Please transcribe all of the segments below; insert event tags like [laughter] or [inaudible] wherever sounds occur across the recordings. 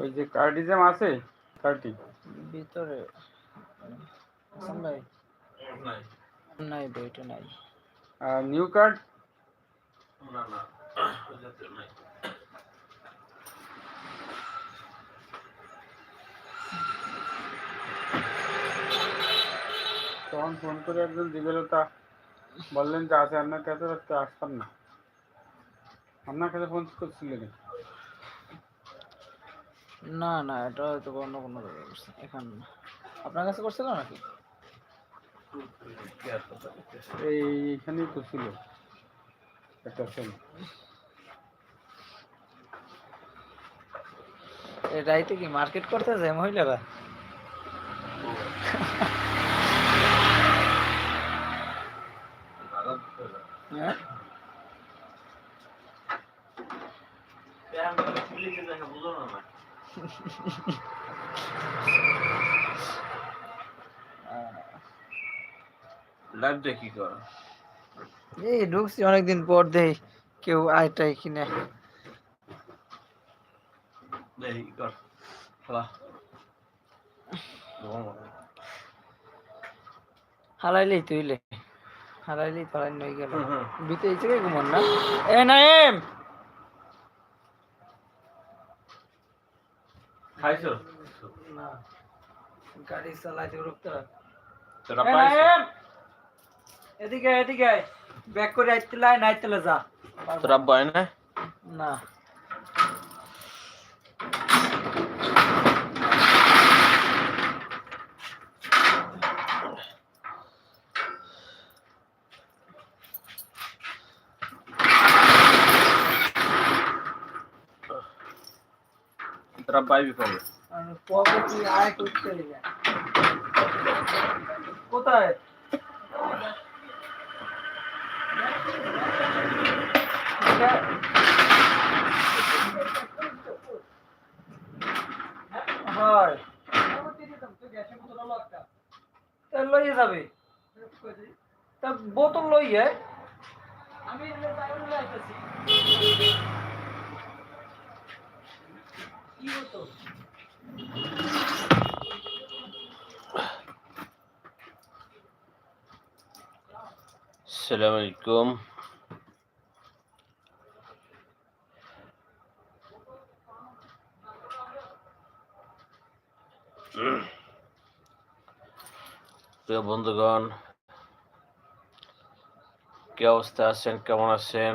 ওই যে কার্ডিজম আছে কার্টি? ভিতরে হাসান নাই বইটা নাই। আর নিউ কার্ড? তখন ফোন করে একজন দিবেল তা বললেন যে আছে আপনার কাছে আসতাম না। আপনার কাছে ফোন করছিলেন না না এটা হয়তো অন্য কোনো জায়গায় করছে। এখান আপনার কাছে করছিল নাকি? এই এইখানেই তো ছিল। একটা এই রাইতে কি মার্কেট করতে যায় মহিলারা? হ্যাঁ? লাইভ [laughs] দেখি কর। এই ঢুকছি অনেকদিন পর দেই কেউ আইটাই কিনে। দেখি কর খেলা। হারাইলেই তুইলে হারাইলেই তো হারাই নই গেল। বিতে এই জায়গায় ঘুমন না? এ নাইম! খাইছো না গাড়ি চালাইতে রুখতে তোরা এ পাইছো নাইম এদিকে এদিকে ব্যাক করে আইতে লাই নাইতেলে যা তোরা বয় না না তোরা পাইবি কোথায়? হয়। তা লইয়ে যাবে। তা বোতল লইয়ে। আমি আসসালামু আলাইকুম। প্রিয় বন্ধুগণ কি অবস্থা আছেন? কেমন আছেন?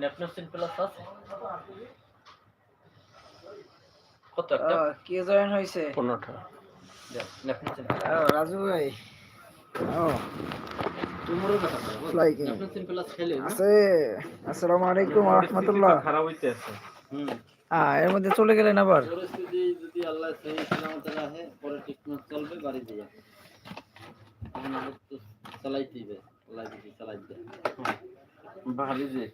ন্যাপনাসিন প্লাস আছে? কত একটা? কে জয়েন পনেরোটা। ন্যাপনাসিন রাজু ভাই। ও তুমরও কথা লাইকে ন্যাপনাসিন প্লাস খেলে আছে। আসসালামু আলাইকুম ওয়া রাহমাতুল্লাহ। খারাপ হইতে আছে। হুম। হ্যাঁ এর মধ্যে চলে গেলেন আবার? যদি আল্লাহ সহি সালামত রাখে পরে ট্রিটমেন্ট চলবে বাড়ি দিয়ে এখন আবার তো চালাইতেই হবে চালাই দিতে চালাই দিতে ভারী যে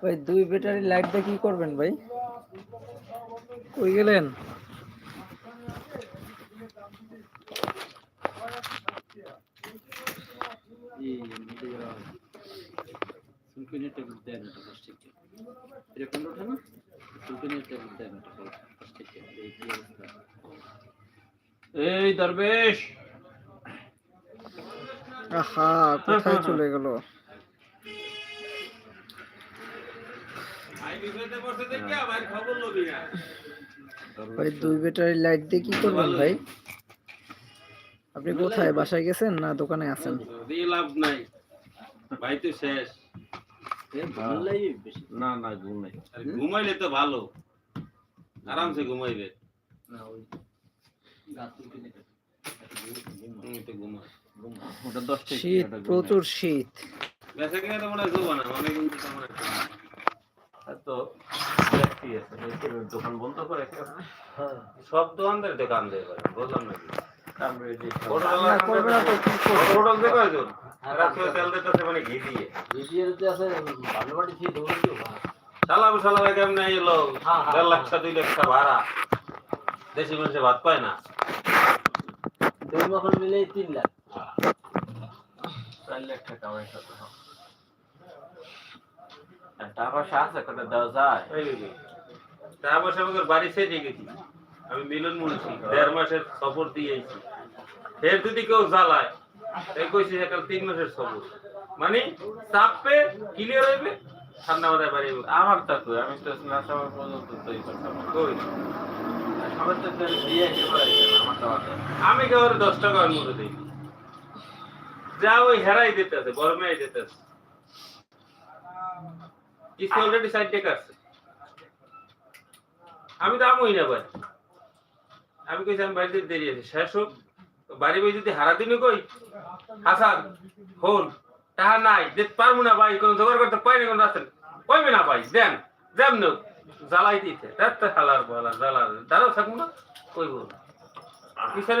ভাই দুই ব্যাটারি লাইট দিয়ে কি করবেন ভাই? কই গেলেন? এরকম ওঠে না এই দরবেশ! আহা কোথায় চলে গেল? ভাই দুই ব্যাটারি লাইট দিয়ে কি করবেন ভাই? আপনি কোথায় বাসায় গেছেন না দোকানে আছেন? লাভ নাই। ভাই তো শেষ। না না ঘুম নাই। আর ঘুমাইলে তো ভালো। আরামসে ঘুমাইবে। না ওই গাছ শীত। প্রচুর শীত। দোকান বন্ধ করে সব দোকানদার দোকান দেয় বুঝলাম নাকি? কেমনে এলো দেড় লাখ দুই লাখ ভাড়া। দেশি মানুষে ভাত পায় না। দুই মাখন মিলে তিন লাখ। লাখ টাকা আমার সাথে হবে। আর টাকা পয়সা আছে কটা দেওয়া যায় এই যে, টাকা পয়সা আমাদের বাড়ি ছেড়ে গেছি আমি মিলন মুন্সি দেড় মাসের সফর দিয়েছি ফের যদি কেউ জ্বালায় এই কইছি একটা তিন মাসের সফর মানে চাপবে ক্লিয়ার হইবে ঠান্ডা মাথায় বাড়ি। আমার তা আমি তো না সবার পর্যন্ত। কই তোর আছে। আমি কেউ দশ টাকা মতো দিই যা ওই হেরাই দিতেছে গরমে দিতেছে। কিস্তি অলরেডি সাইড টাকা আছে। আমি তো আমই না ভাই। আমি কইছি, আমি বাড়িতে দেরি আছে, শেষ হোক। বাড়ি বই যদি হারা দিনে কই, হাসান হল তাহা নাই দিতে পারব না ভাই, কোনো জোগাড় করতে পাই না, কোন রাস্তা কইবে না ভাই, দেন দেন নো। জ্বালাই দিতে। তার তো হালার বলা জ্বালা দাঁড়াও থাকব না, কইব। কিসের